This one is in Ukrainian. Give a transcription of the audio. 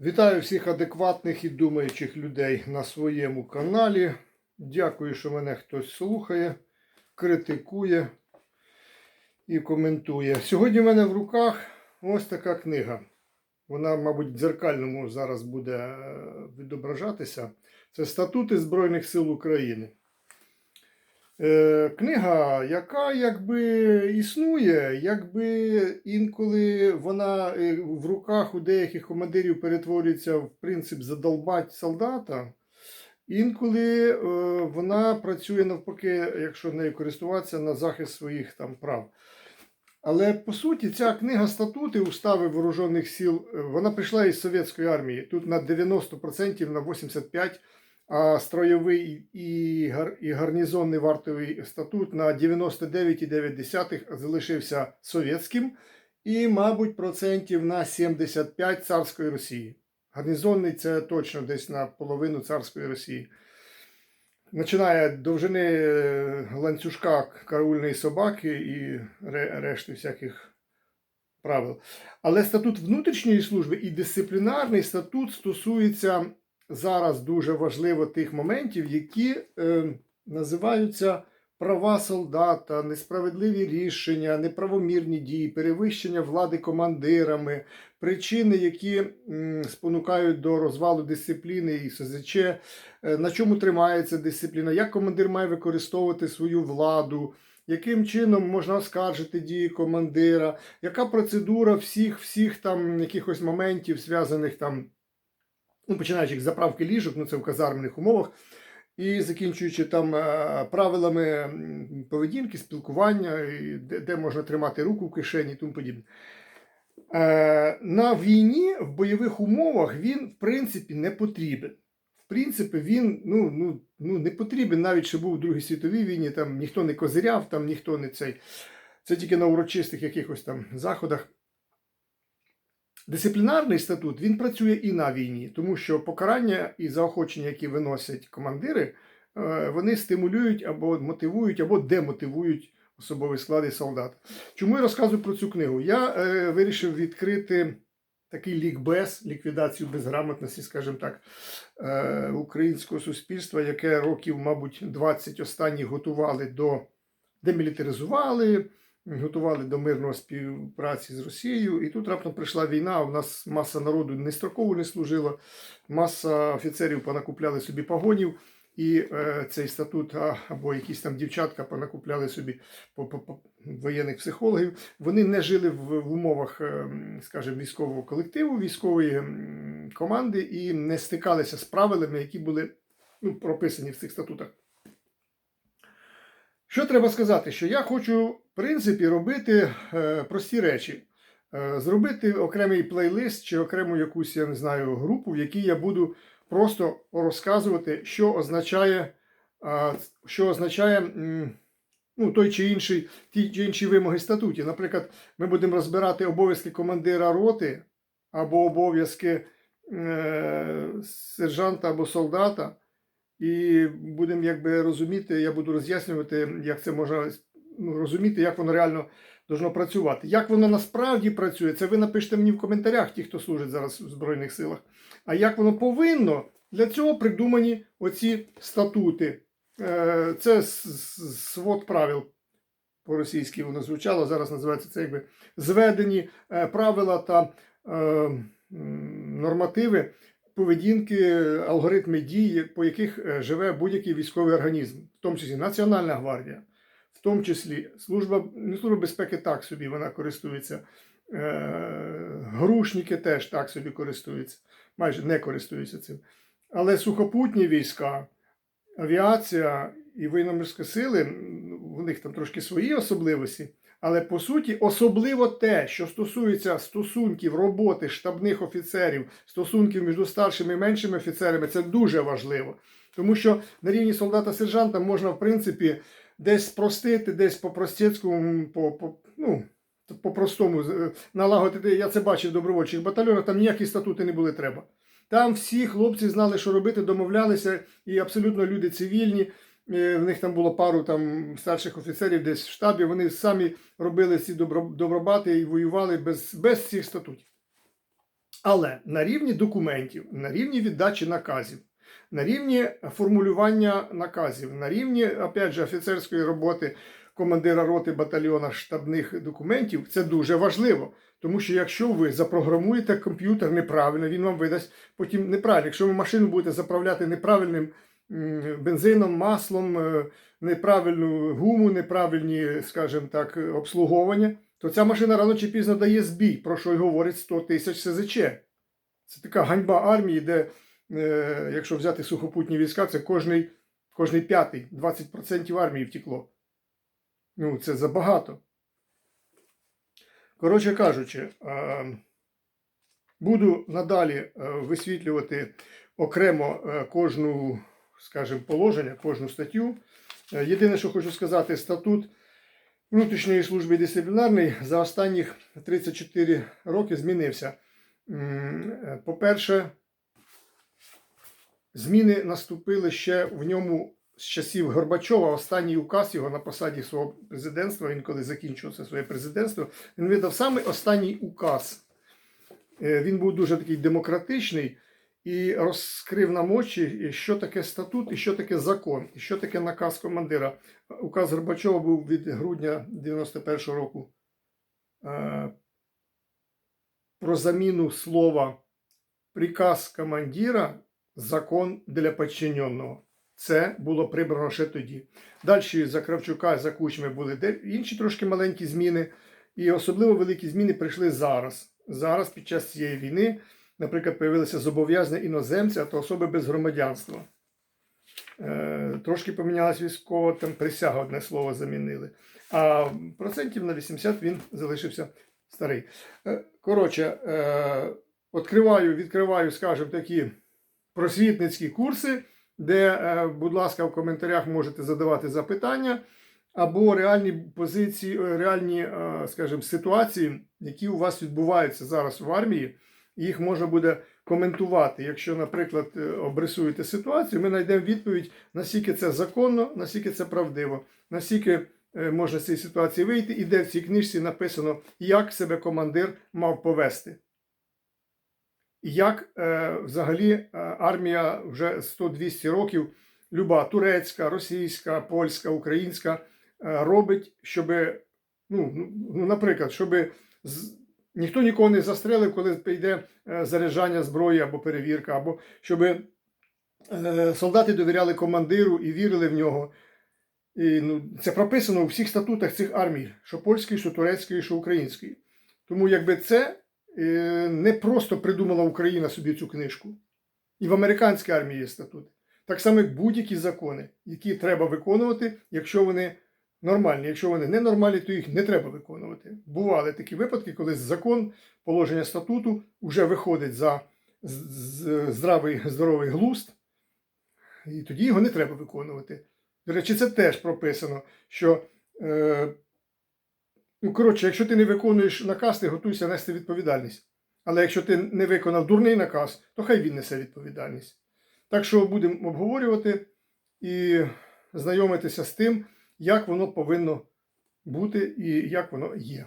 Вітаю всіх адекватних і думаючих людей на своєму каналі. Дякую, що мене хтось слухає, критикує і коментує. Сьогодні в мене в руках ось така книга. Вона, мабуть, в дзеркальному зараз буде е, відображатися. Це Статути Збройних сил України. Е, книга, яка якби існує, якби інколи вона е, в руках у деяких командирів перетворюється в принцип задолбать солдата, інколи е, вона працює навпаки, якщо нею користуватися, на захист своїх там прав. Але по суті, ця книга статути Устави Вооружених сил, е, вона прийшла із совєтської армії. Тут на 90%, на 85%, а строєвий і, гар, і гарнізонний вартовий статут на 99,9 залишився совєтським, і, мабуть, процентів на 75 царської Росії. Гарнізонний це точно десь на половину царської Росії. Починає довжини е, ланцюжка караульної собаки і решти всяких правил. Але статут внутрішньої служби і дисциплінарний статут стосується зараз дуже важливо тих моментів, які е, називаються права солдата, несправедливі рішення, неправомірні дії, перевищення влади командирами, причини, які м, спонукають до розвалу дисципліни і СЗЧ, е, на чому тримається дисципліна, як командир має використовувати свою владу. Яким чином можна оскаржити дії командира? Яка процедура всіх всіх там якихось моментів, зв'язаних там ну, починаючи з заправки ліжок, ну це в казармених умовах, і закінчуючи там е, правилами поведінки, спілкування, де, де можна тримати руку в кишені і тому подібне. Е, На війні в бойових умовах він, в принципі, не потрібен. В принципі, він ну, ну, ну, не потрібен, навіть що був у Другій світовій війні, там ніхто не козиряв, там ніхто не цей. Це тільки на урочистих якихось там заходах. Дисциплінарний статут він працює і на війні, тому що покарання і заохочення, які виносять командири, е, вони стимулюють або мотивують, або демотивують особовий склад і солдат. Чому я розказую про цю книгу? Я е, вирішив відкрити такий лікбез, ліквідацію безграмотності, скажімо так, е, українського суспільства, яке років, мабуть, 20 останніх готували до демілітаризували готували до мирної співпраці з Росією. І тут раптом прийшла війна. У нас маса народу не строково не служила, маса офіцерів понакупляли собі погонів. І е, цей статут або якісь там дівчатка понакупляли собі по, по, по воєнних психологів. Вони не жили в, в умовах, е, скажімо, військового колективу, військової команди і не стикалися з правилами, які були ну, прописані в цих статутах. Що треба сказати? Що я хочу, в принципі, робити е, прості речі. Е, зробити окремий плейлист чи окрему якусь, я не знаю, групу, в якій я буду просто розказувати, що означає, е, що означає ну, той чи інший, ті чи інші вимоги статуті. Наприклад, ми будемо розбирати обов'язки командира роти або обов'язки сержанта або солдата. І будемо якби розуміти, я буду роз'яснювати, як це можна ну, розуміти, як воно реально должно працювати. Як воно насправді працює, це ви напишете мені в коментарях, ті, хто служить зараз в Збройних силах. А як воно повинно, для цього придумані оці статути. Е, Це свод правил. По-російськи воно звучало, зараз називається це якби зведені е, правила та е, нормативи поведінки, алгоритми дії, по яких е, живе будь-який військовий організм, в тому числі Національна гвардія, в тому числі служба, не служба безпеки так собі вона користується. е, Грушники теж так собі користуються, майже не користуються цим. Але сухопутні війська, авіація і воєнно-морські сили, у них там трошки свої особливості. Але по суті, особливо те, що стосується стосунків роботи штабних офіцерів, стосунків між старшими і меншими офіцерами, це дуже важливо. Тому що на рівні солдата-сержанта можна, в принципі, десь спростити, десь по простецькому, по, по, ну, по-простому е, налагодити. Я це бачив в добровольчих батальйонах, там ніякі статути не були треба. Там всі хлопці знали, що робити, домовлялися, і абсолютно люди цивільні. Е, В них там було пару там старших офіцерів десь в штабі. Вони самі робили ці добро- добробати і воювали без, без цих статутів. Але на рівні документів, на рівні віддачі наказів, на рівні формулювання наказів, на рівні, опять же, офіцерської роботи командира роти батальйона штабних документів, це дуже важливо. Тому що якщо ви запрограмуєте комп'ютер неправильно, він вам видасть потім неправильно. Якщо ви машину будете заправляти неправильним бензином, маслом, е, неправильну гуму, неправильні, скажімо так, обслуговування, то ця машина рано чи пізно дає збій, про що й говорить 100 тисяч СЗЧ. Це така ганьба армії, де, е, якщо взяти сухопутні війська, це кожний, кожний п'ятий, 20% армії втекло. Ну, це забагато. Коротше кажучи, е, буду надалі е, висвітлювати окремо е, кожну, скажімо, положення, кожну статтю. Е, Єдине, що хочу сказати, статут внутрішньої служби дисциплінарної за останніх 34 роки змінився. Е, По-перше, зміни наступили ще в ньому з часів Горбачова. Останній указ його на посаді свого президентства, він коли закінчував це своє президентство, він видав саме останній указ. Е, Він був дуже такий демократичний і розкрив нам очі, що таке статут і що таке закон, і що таке наказ командира. Указ Горбачова був від грудня 91-го року е, про заміну слова приказ командира закон для підчиненого. Це було прибрано ще тоді. Далі за Кравчука, за Кучми були інші трошки маленькі зміни, і особливо великі зміни прийшли зараз. Зараз, під час цієї війни, наприклад, появилися зобов'язання іноземця та особи без громадянства. Е, трошки помінялась військова, там присяга одне слово замінили. А процентів на 80 він залишився старий. Е, коротше, е, відкриваю, відкриваю, скажімо, такі просвітницькі курси, де, будь ласка, в коментарях можете задавати запитання або реальні позиції, реальні, скажімо, ситуації, які у вас відбуваються зараз в армії. Їх можна буде коментувати. Якщо, наприклад, е, обрисуєте ситуацію, ми знайдемо відповідь, наскільки це законно, наскільки це правдиво, наскільки е, можна з цієї ситуації вийти, і де в цій книжці написано, як себе командир мав повести. Як е, взагалі армія вже 100-200 років, люба турецька, російська, польська, українська, робить, щоб, ну, ну, наприклад, щоб ніхто нікого не застрелив, коли прийде е, заряджання зброї або перевірка, або щоб е, солдати довіряли командиру і вірили в нього. І, ну, це прописано у всіх статутах цих армій, що польської, що турецької, що української. Тому якби це е, не просто придумала Україна собі цю книжку. І в американській армії є статут. Так само, як будь-які закони, які треба виконувати, якщо вони нормальні. Якщо вони ненормальні, то їх не треба виконувати. Бували такі випадки, коли закон, положення статуту вже виходить за здравий, здоровий глузд, і тоді його не треба виконувати. До речі, це теж прописано, що е, Ну, коротше, якщо ти не виконуєш наказ, ти готуйся нести відповідальність. Але якщо ти не виконав дурний наказ, то хай він несе відповідальність. Так що будемо обговорювати і знайомитися з тим, як воно повинно бути і як воно є.